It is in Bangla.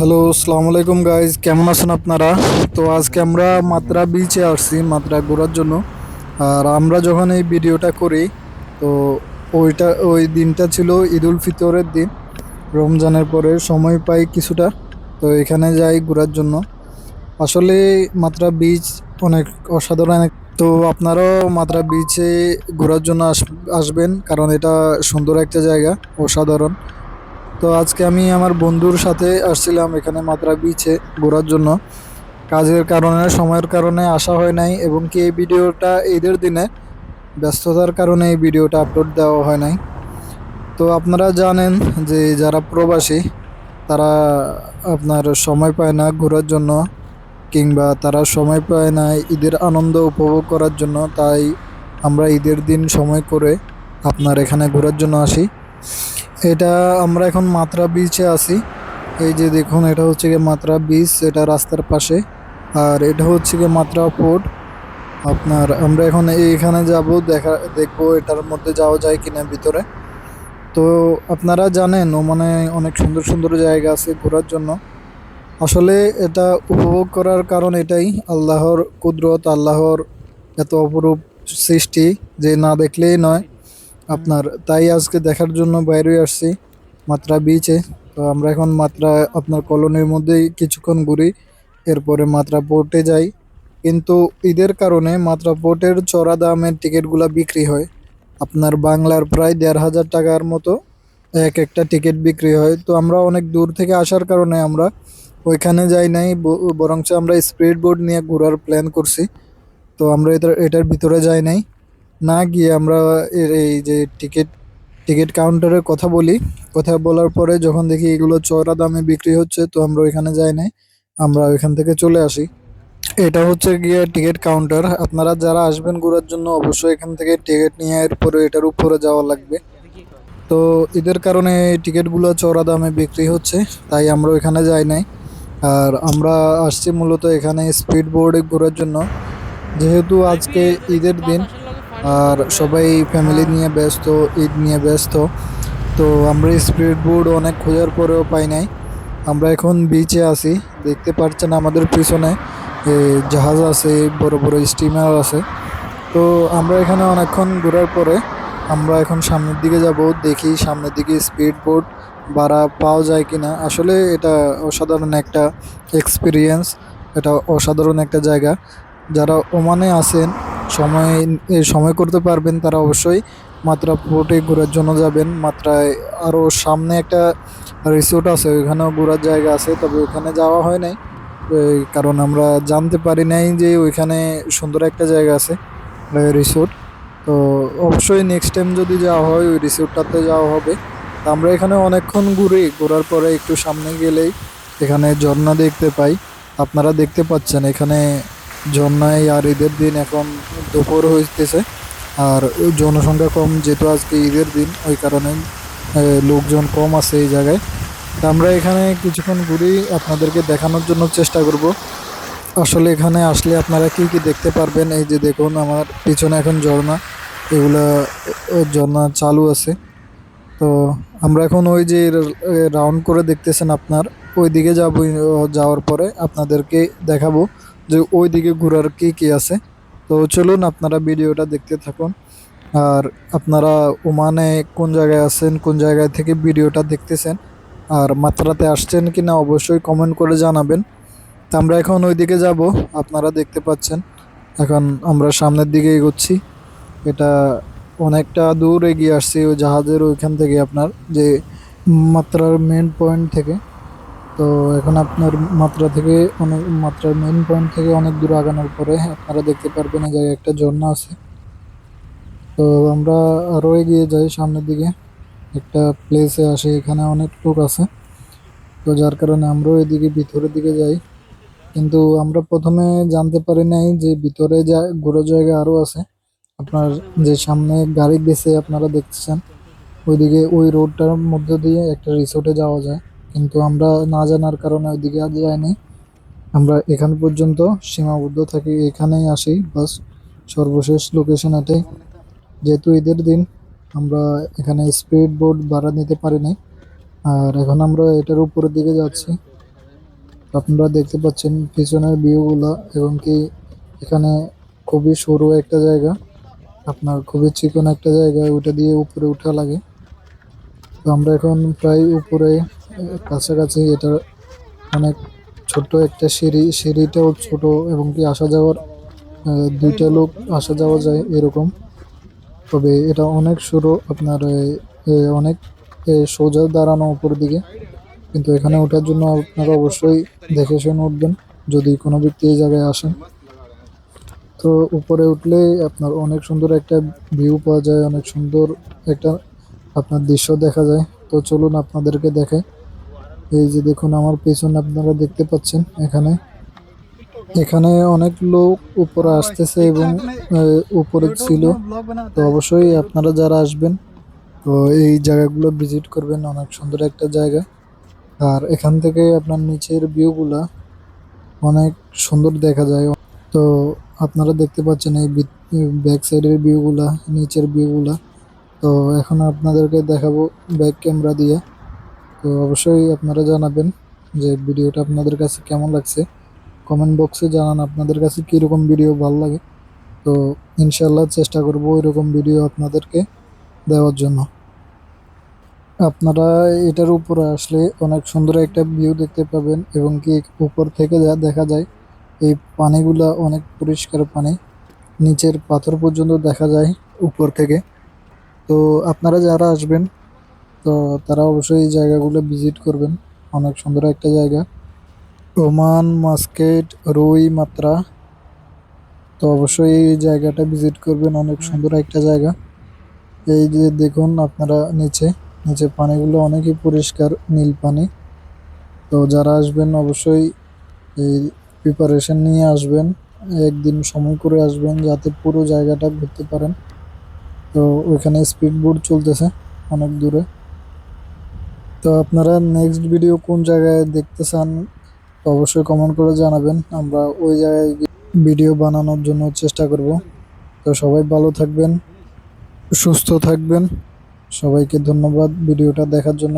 হ্যালো, আসসালামু আলাইকুম গাইজ কেমন আছেন আপনারা? তো আজকে আমরা মাত্রা বিচে আসছি, মাত্রা ঘোরার জন্য। আর আমরা যখন এই ভিডিওটা করি, তো ওইটা, ওই দিনটা ছিল ঈদ উল ফিতরের দিন। রমজানের পরে সময় পাই কিছুটা, তো এখানে যাই ঘোরার জন্য। আসলে মাত্রা বিচ অনেক অসাধারণ তো আপনারাও মাত্রা বিচে ঘোরার জন্য আস- আসবেন, কারণ এটা সুন্দর একটা জায়গা, অসাধারণ। তো আজকে আমি আমার বন্ধুর সাথে আসছিলাম এখানে মাত্রা বিচে ঘোরার জন্য। কাজের কারণে, সময়ের কারণে আসা হয় নাই এবং কি এই ভিডিওটা ঈদের দিনে, ব্যস্ততার কারণে এই ভিডিওটা আপলোড দেওয়া হয় নাই। তো আপনারা জানেন যে যারা প্রবাসী, তারা আপনার সময় পায় না ঘোরার জন্য কিংবা তারা সময় পায় না ঈদের আনন্দ উপভোগ করার জন্য, তাই আমরা ঈদের দিন সময় করে আপনার এখানে ঘোরার জন্য আসি। এটা আমরা এখন মাত্রা বিচে আছি। এই যে দেখুন, এটা হচ্ছে গিয়ে মাত্রা বিচ এটা রাস্তার পাশে। আর এটা হচ্ছে গিয়ে মাত্রা পোর্ট আপনার আমরা এখন এইখানে যাব, দেখা, দেখব এটার মধ্যে যাওয়া যায় কিনা ভিতরে। তো আপনারা জানেন মানে অনেক সুন্দর সুন্দর জায়গা আছে ঘোরার জন্য। আসলে এটা উপভোগ করার কারণ এটাই, আল্লাহর কুদরত, আল্লাহর এত অপরূপ সৃষ্টি, যে না দেখলেই নয়। আপনার তাই আজকে দেখার জন্য বাইরে আসছি, মাত্রা বিচে তো আমরা এখন মাত্রা আপনার কলোনির মধ্যেই কিছুক্ষণ ঘুরি, এরপরে মাত্রা পোর্টে যাই। কিন্তু ঈদের কারণে মাত্রা পোর্টের চড়া দামের টিকিটগুলো বিক্রি হয়। আপনার বাংলার প্রায় দেড় হাজার টাকার মতো এক একটা টিকিট বিক্রি হয়। তো আমরা অনেক দূর থেকে আসার কারণে আমরা ওইখানে যাই নাই বরঞ্চ আমরা স্পিড বোর্ড নিয়ে ঘোরার প্ল্যান করছি। তো আমরা এটার এটার ভিতরে যাই নাই। না গিয়ে আমরা এর এই যে টিকিট টিকিট কাউন্টারে কথা বলি, কথা বলার পরে যখন দেখি এগুলো চড়া দামে বিক্রি হচ্ছে, তো আমরা ওইখানে যাই নাই, আমরা ওইখান থেকে চলে আসি। এটা হচ্ছে গিয়ে টিকিট কাউন্টার, আপনারা যারা আসবেন ঘোরার জন্য অবশ্যই এখান থেকে টিকিট নিয়ে এরপরে এটার উপরে যাওয়া লাগবে। তো ঈদের কারণে টিকিটগুলো চড়া দামে বিক্রি হচ্ছে, তাই আমরা ওইখানে যাই নাই। আর আমরা আসছি মূলত এখানে স্পিড বোর্ডে ঘোরার জন্য। যেহেতু আজকে ঈদের দিন আর সবাই ফ্যামিলি নিয়ে ব্যস্ত, ঈদ নিয়ে ব্যস্ত। তো আমরা স্পিড বোর্ড অনেক খোঁজার পরেও পাই নাই। আমরা এখন বিচে আছি। দেখতে পাচ্ছেন আমাদের পিছনে জাহাজ আছে, বড় বড় স্টিমার আছে। তো আমরা এখানে অনেকক্ষণ ঘোরার পরে আমরা এখন সামনের দিকে যাব, দেখি সামনের দিকে স্পিড বোট ভাড়া পাওয়া যায় কি না আসলে এটা অসাধারণ একটা এক্সপিরিয়েন্স এটা অসাধারণ একটা জায়গা। যারা ওমানে আছেন সময় সময় করতে পারবেন তারা অবশ্যই। মাত্রা পোর্টে ঘোরার জন্য যাবেন। মাত্রায় আরও সামনে একটা রিসোর্ট আছে, ওইখানেও ঘোরার জায়গা আছে, তবে ওখানে যাওয়া হয় নাই। কারণ আমরা জানতে পারি নাই যে ওইখানে সুন্দর একটা জায়গা আছে রিসোর্ট তো অবশ্যই নেক্সট টাইম যদি যাওয়া হয়, ওই রিসোর্টটাতে যাওয়া হবে। আমরা এখানে অনেকক্ষণ ঘুরি, ঘোরার পরে একটু সামনে গেলেই এখানে ঝর্ণা দেখতে পাই। আপনারা দেখতে পাচ্ছেন এখানে ঝর্ণায় আর ঈদের দিন এখন দুপুর হইতেছে। আর জনসংখ্যা কম, যেহেতু আজকে ঈদের দিন, ওই কারণে লোকজন কম আছে এই জায়গায়। তা আমরা এখানে কিছুক্ষণ ঘুরি আপনাদেরকে দেখানোর জন্য চেষ্টা করব। আসলে এখানে আসলে আপনারা কি কি দেখতে পারবেন? এই যে দেখুন, আমার পিছনে এখন ঝর্ণা। এগুলা ঝর্ণা চালু আছে। তো আমরা এখন ওই যে রাউন্ড করে দেখতেছেন আপনার। ওই দিকে যাব যাওয়ার পরে আপনাদেরকে দেখাবো। যে ওই দিকে ঘোরার কি কি আছে? তো চলুন আপনারা ভিডিওটা দেখতে থাকুন। আর আপনারা ওমানে কোন জায়গায় আছেন, কোন জায়গায় থেকে ভিডিওটা দেখতেছেন, আর মাত্রাতে আসছেন কি না অবশ্যই কমেন্ট করে জানাবেন। তা আমরা এখন ওইদিকে যাব, আপনারা দেখতে পাচ্ছেন। এখন আমরা সামনের দিকে এগোচ্ছি। এটা অনেকটা দূর এগিয়ে আসছি ওই জাহাজের ওইখান থেকে আপনার, যে মাত্রার মেন পয়েন্ট থেকে। তো এখন আপনার মাত্রা থেকে অনেক, মাত্রার মেন পয়েন্ট থেকে অনেক দূর আগানোর পরে আপনারা দেখতে পারবেন এই জায়গায় একটা ঝর্ণা আছে। তো আমরা আরও এগিয়ে যাই সামনের দিকে। একটা প্লেসে আসি, এখানে অনেক লোক আছে। তো যার কারণে আমরাও এদিকে ভিতরের দিকে যাই। কিন্তু আমরা প্রথমে জানতে পারি নাই যে ভিতরে যা, ঘোরার জায়গা আরও আছে। আপনার যে সামনে গাড়ি গেছে আপনারা দেখতেছেন, ওইদিকে ওই রোডটার মধ্যে দিয়ে একটা রিসোর্টে যাওয়া যায়। কিন্তু আমরা না জানার কারণে ওইদিকে আর যাইনি। আমরা এখান পর্যন্ত সীমাবদ্ধ থাকি, এখানেই আসি, বাস সর্বশেষ লোকেশন এটাই। যেহেতু ঈদের দিন, আমরা এখানে স্পিড বোর্ড ভাড়া নিতে পারি নাই আর এখন আমরা এটার উপরের দিকে যাচ্ছি। আপনারা দেখতে পাচ্ছেন পিছনের ভিউগুলা এবং কি এখানে খুবই সরু একটা জায়গা। আপনার খুবই চিকন একটা জায়গা, ওইটা দিয়ে উপরে উঠা লাগে। তো আমরা এখন প্রায় উপরে কাছাকাছি এটা অনেক ছোট্ট একটা সিঁড়ি, সিঁড়িটাও ছোট এবং কি আসা যাওয়ার দুইটা লোক আসা যাওয়া যায় এরকম। তবে এটা অনেক সরু, আপনার অনেক সোজা দাঁড়ানো উপর দিকে। কিন্তু এখানে ওঠার জন্য আপনারা অবশ্যই দেখে শুনে উঠবেন যদি কোনো ব্যক্তি এই জায়গায় আসেন। তো উপরে উঠলে আপনার অনেক সুন্দর একটা ভিউ পাওয়া যায়, অনেক সুন্দর একটা আপনার দৃশ্য দেখা যায়। তো চলুন আপনাদেরকে দেখাই। এই যে দেখুন, আমার পেছনে আপনারা দেখতে পাচ্ছেন এখানে। এখানে অনেক লোক উপরে আসতেছে এবং উপরে ছিল। তো অবশ্যই আপনারা যারা আসবেন, তো এই জায়গাগুলো ভিজিট করবেন, অনেক সুন্দর একটা জায়গা। আর এখান থেকে আপনার নিচের ভিউগুলা অনেক সুন্দর দেখা যায়। তো আপনারা দেখতে পাচ্ছেন এই ব্যাক সাইডের ভিউগুলা নিচের ভিউগুলা তো এখন আপনাদেরকে দেখাবো ব্যাক ক্যামেরা দিয়ে। তো অবশ্যই আপনারা জানাবেন যে ভিডিওটা আপনাদের কাছে কেমন লাগছে। কমেন্ট বক্সে জানান আপনাদের কাছে কীরকম ভিডিও ভালো লাগে। তো ইনশাল্লাহ চেষ্টা করব এরকম ভিডিও আপনাদেরকে দেওয়ার জন্য। আপনারা এটার উপরে আসলে অনেক সুন্দর একটা ভিউ দেখতে পাবেন এবং কি উপর থেকে যা দেখা যায়, এই পানিগুলা অনেক পরিষ্কার পানি। নিচের পাথর পর্যন্ত দেখা যায় উপর থেকে। তো আপনারা যারা আসবেন তো তারা অবশ্যই এই জায়গাগুলো ভিজিট করবেন। অনেক সুন্দর একটা জায়গা। ওমান, মাস্কেট, রুই, মাত্রা। তো অবশ্যই এই জায়গাটা ভিজিট করবেন, অনেক সুন্দর একটা জায়গা। এই যে দেখুন আপনারা নিচে নিচে পানিগুলো অনেকই পরিষ্কার, নীল পানি। তো যারা আসবেন অবশ্যই এই প্রিপারেশন নিয়ে আসবেন, একদিন সময় করে আসবেন যাতে পুরো জায়গাটা ঘুরতে পারেন। তো ওইখানে স্পিড বোট চলতেছে অনেক দূরে। তো আপনারা নেক্সট ভিডিও কোন জায়গায় দেখতে চান অবশ্যই কমেন্ট করে জানাবেন। আমরা ওই জায়গায় ভিডিও বানানোর জন্য চেষ্টা করব। তো সবাই ভালো থাকবেন, সুস্থ থাকবেন। সবাইকে ধন্যবাদ ভিডিওটা দেখার জন্য।